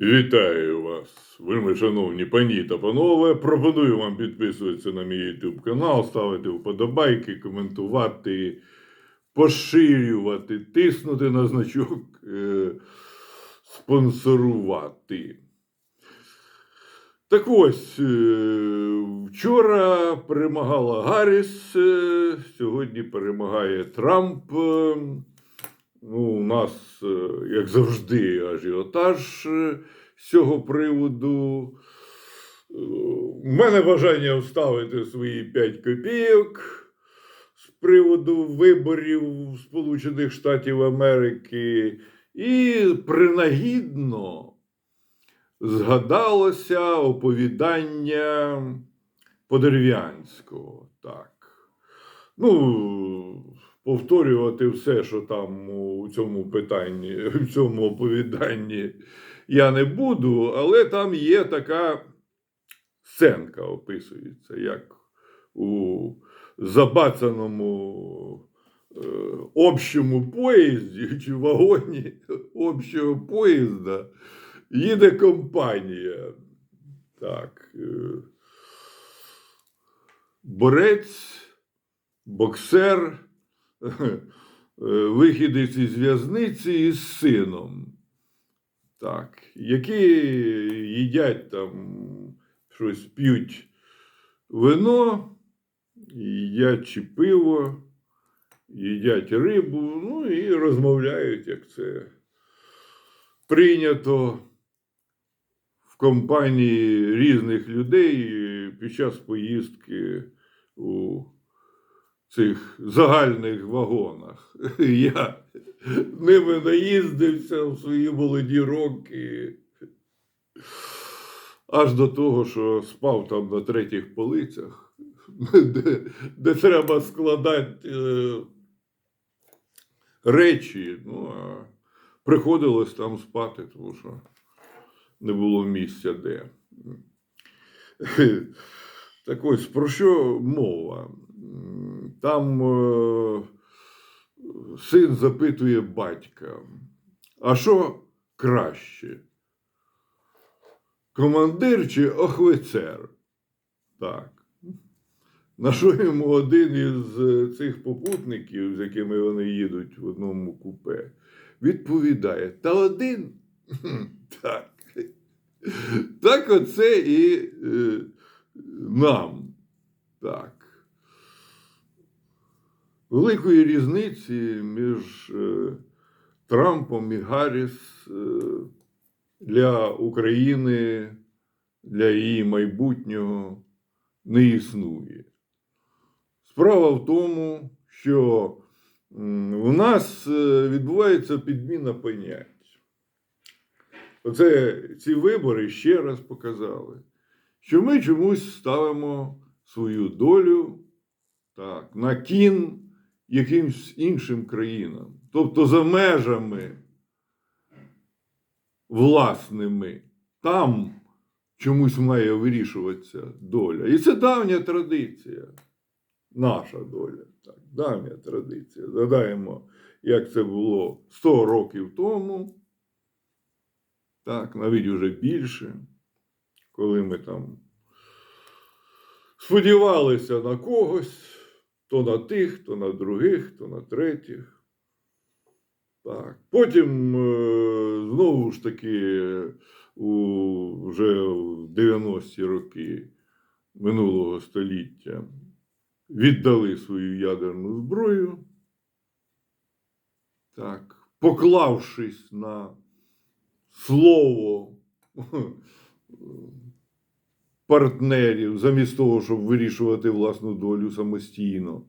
Вітаю вас, вельми шановні пані та панове. Пропоную вам підписуватися на мій YouTube канал, ставити вподобайки, коментувати, поширювати, тиснути на значок, е, спонсорувати. Так ось, е, вчора перемагала Гарріс, е, сьогодні перемагає Трамп. Е, Ну, у нас, е, як завжди, ажіотаж е, з цього приводу. Е, У мене бажання вставити свої 5 копійок з приводу виборів Сполучених Штатів Америки. І принагідно згадалося оповідання Подерев'янського. Так. Ну, повторювати все, що там у цьому питанні, в цьому оповіданні я не буду, але там є така сценка, описується, як у забацаному е, общому поїзді чи вагоні общого поїзда їде компанія. Так. е, Борець, боксер, вихідець із в'язниці із сином, так, які їдять там щось п'ють вино, їдять чи пиво, їдять рибу, ну і розмовляють, як це прийнято в компанії різних людей під час поїздки у цих загальних вагонах. Я ними наїздився в свої молоді роки. Аж до того, що спав там на третіх полицях, де, де треба складати е, речі. Ну, а приходилось там спати, тому що не було місця де. Так ось про що мова? Там е, син запитує батька, а що краще? Командир чи офіцер? Так. На що йому один із е, цих попутників, з якими вони їдуть в одному купе, відповідає: Та один. Так. Так оце і е, нам. Так. Великої різниці між е, Трампом і Гарріс е, для України, для її майбутнього не існує. Справа в тому, що у нас е, відбувається підміна понять. Оце ці вибори ще раз показали, що ми чомусь ставимо свою долю так, на кін якимсь іншим країнам, тобто за межами власними. Там чомусь має вирішуватися доля. І це давня традиція. Наша доля. Так, давня традиція. Згадаємо, як це було 100 років тому. Так, навіть уже більше, коли ми там сподівалися на когось, то на тих, то на других, то на третіх. Так. Потім е, знову ж таки у, вже в 90-ті роки минулого століття віддали свою ядерну зброю, так, поклавшись на слово партнерів, замість того, щоб вирішувати власну долю самостійно.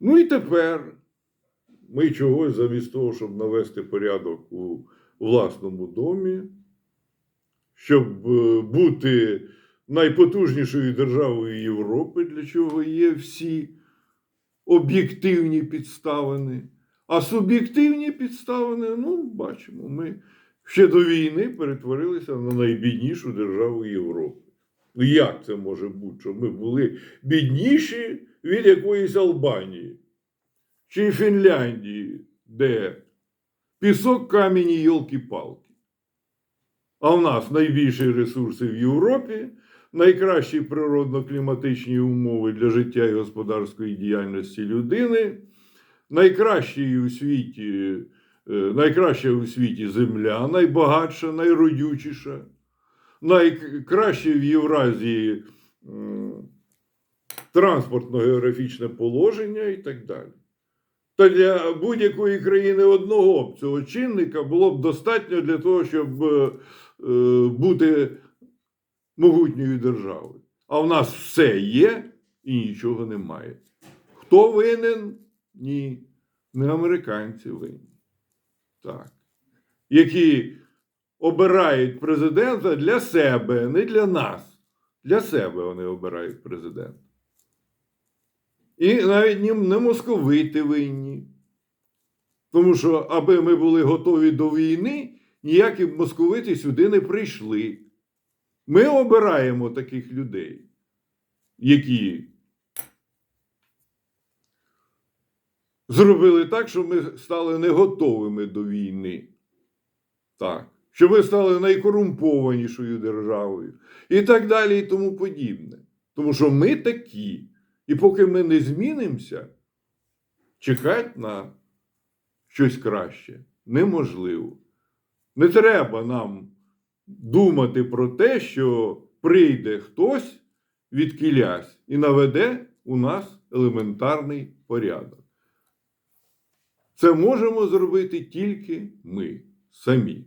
Ну і тепер ми чогось замість того, щоб навести порядок у власному домі, щоб е, бути найпотужнішою державою Європи, для чого є всі об'єктивні підставини. А суб'єктивні підставини, ну, бачимо, ми ще до війни перетворилися на найбіднішу державу Європи. Ну як це може бути, щоб ми були бідніші від якоїсь Албанії чи Фінляндії, де пісок, камінь і йолки-палки. А в нас найбільші ресурси в Європі, найкращі природно-кліматичні умови для життя і господарської діяльності людини, найкращі у світі, найкраща у світі земля, найбагатша, найродючіша, найкраще в Євразії транспортно-географічне положення і так далі. Та для будь-якої країни одного цього чинника було б достатньо для того, щоб е, е, бути могутньою державою. А в нас все є і нічого немає. Хто винен? Ні. Не американці винні. Так. Які обирають президента для себе, не для нас. Для себе вони обирають президента. І навіть не, московити винні. Тому що, аби ми були готові до війни, ніякі московити сюди не прийшли. Ми обираємо таких людей, які зробили так, що ми стали не готовими до війни. Так. Що ми стали найкорумпованішою державою. І так далі, і тому подібне. Тому що ми такі. І поки ми не змінимося, чекати на щось краще неможливо. Не треба нам думати про те, що прийде хтось від кілясь і наведе у нас елементарний порядок. Це можемо зробити тільки ми самі.